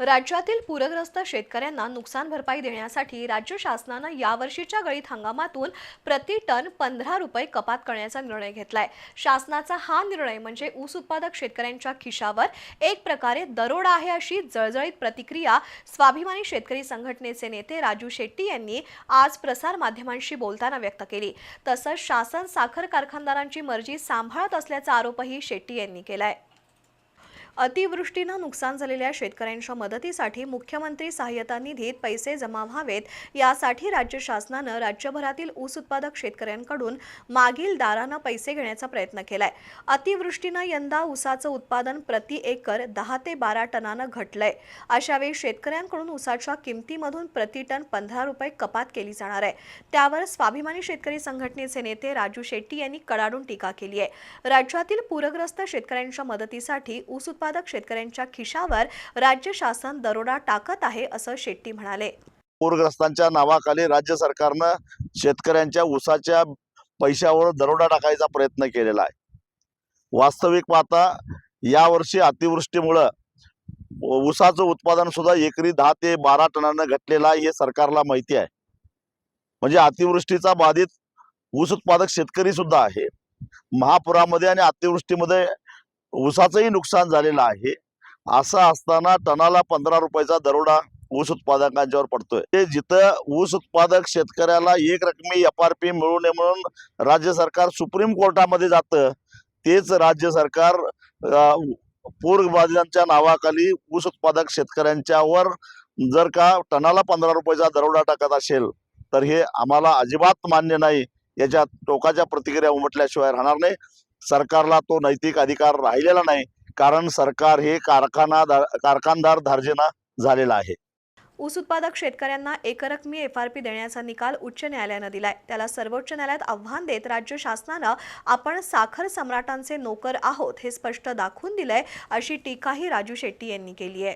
राज्यातील पूरग्रस्त शेतकऱ्यांना नुकसान भरपाई देण्यासाठी राज्य शासनानं यावर्षीच्या गळीत हंगामातून प्रति टन पंधरा रुपये कपात करण्याचा निर्णय घेतलाय. शासनाचा हा निर्णय म्हणजे ऊस उत्पादक शेतकऱ्यांच्या खिशावर एक प्रकारे दरोडा आहे अशी जळजळीत प्रतिक्रिया स्वाभिमानी शेतकरी संघटनेचे नेते राजू शेट्टी यांनी आज प्रसार माध्यमांशी बोलताना व्यक्त केली. तसंच शासन साखर कारखानदारांची मर्जी सांभाळत असल्याचा आरोपही शेट्टी यांनी केलाय. अतिवृष्टीनं नुकसान झालेल्या शेतकऱ्यांच्या मदतीसाठी मुख्यमंत्री सहाय्यता निधीत पैसे जमा व्हावेत. यासाठी राज्य शासनानं राज्यभरातील ऊस उत्पादक शेतकऱ्यांकडून मागील दारानं पैसे घेण्याचा प्रयत्न केलाय. अतिवृष्टीनं यंदा ऊसाचं उत्पादन प्रति एकर दहा ते बारा टनानं घटलंय. अशावेळी शेतकऱ्यांकडून ऊसाच्या किमतीमधून प्रति टन पंधरा रुपये कपात केली जाणार आहे. त्यावर स्वाभिमानी शेतकरी संघटनेचे नेते राजू शेट्टी यांनी कडाडून टीका केली आहे. राज्यातील पूरग्रस्त शेतकऱ्यांच्या मदतीसाठी ऊस उत्पादक शेतकऱ्यांच्या खिशावर राज्य शासन दरोडा टाकत आहे असं शेट्टी म्हणाले. पूरग्रस्तांच्या नावाखाली राज्य सरकारनं शेतकऱ्यांच्या उसाच्या पैशावर दरोडा टाकायचा प्रयत्न केलेला आहे. वास्तविक पाहता यावर्षी अतिवृष्टीमुळं ऊसाचं उत्पादन सुद्धा एकरी दहा ते बारा टनानं घटलेलं आहे हे सरकारला माहिती आहे. म्हणजे अतिवृष्टीचा बाधित ऊस उत्पादक शेतकरी सुद्धा आहे. महापुरामध्ये आणि अतिवृष्टीमध्ये ऊसाचंही नुकसान झालेलं आहे. असं असताना टनाला पंधरा रुपयाचा दरोडा ऊस उत्पादकांच्यावर पडतोय. ते जिथं ऊस उत्पादक शेतकऱ्याला एक रकमी एफ आर पी मिळू नये म्हणून राज्य सरकार सुप्रीम कोर्टामध्ये जातं तेच राज्य सरकार पूरबाधितांच्या नावाखाली ऊस उत्पादक शेतकऱ्यांच्यावर जर का टनाला पंधरा रुपयाचा दरोडा टाकत असेल तर हे आम्हाला अजिबात मान्य नाही. याच्या टोकाच्या प्रतिक्रिया उमटल्याशिवाय राहणार नाही. सरकारला तो नैतिक अधिकार राहिलेला नाही कारण सरकार हे कारखाना कारखानदार धार्जिना झालेला आहे. ऊस उत्पादक शेतकऱ्यांना एकरकमी एफ आर पी देण्याचा निकाल उच्च न्यायालयानं दिलाय. त्याला सर्वोच्च न्यायालयात आव्हान देत राज्य शासनानं आपण साखर सम्राटांचे नोकर आहोत हे स्पष्ट दाखवून दिलंय अशी टीकाही राजू शेट्टी यांनी केली आहे.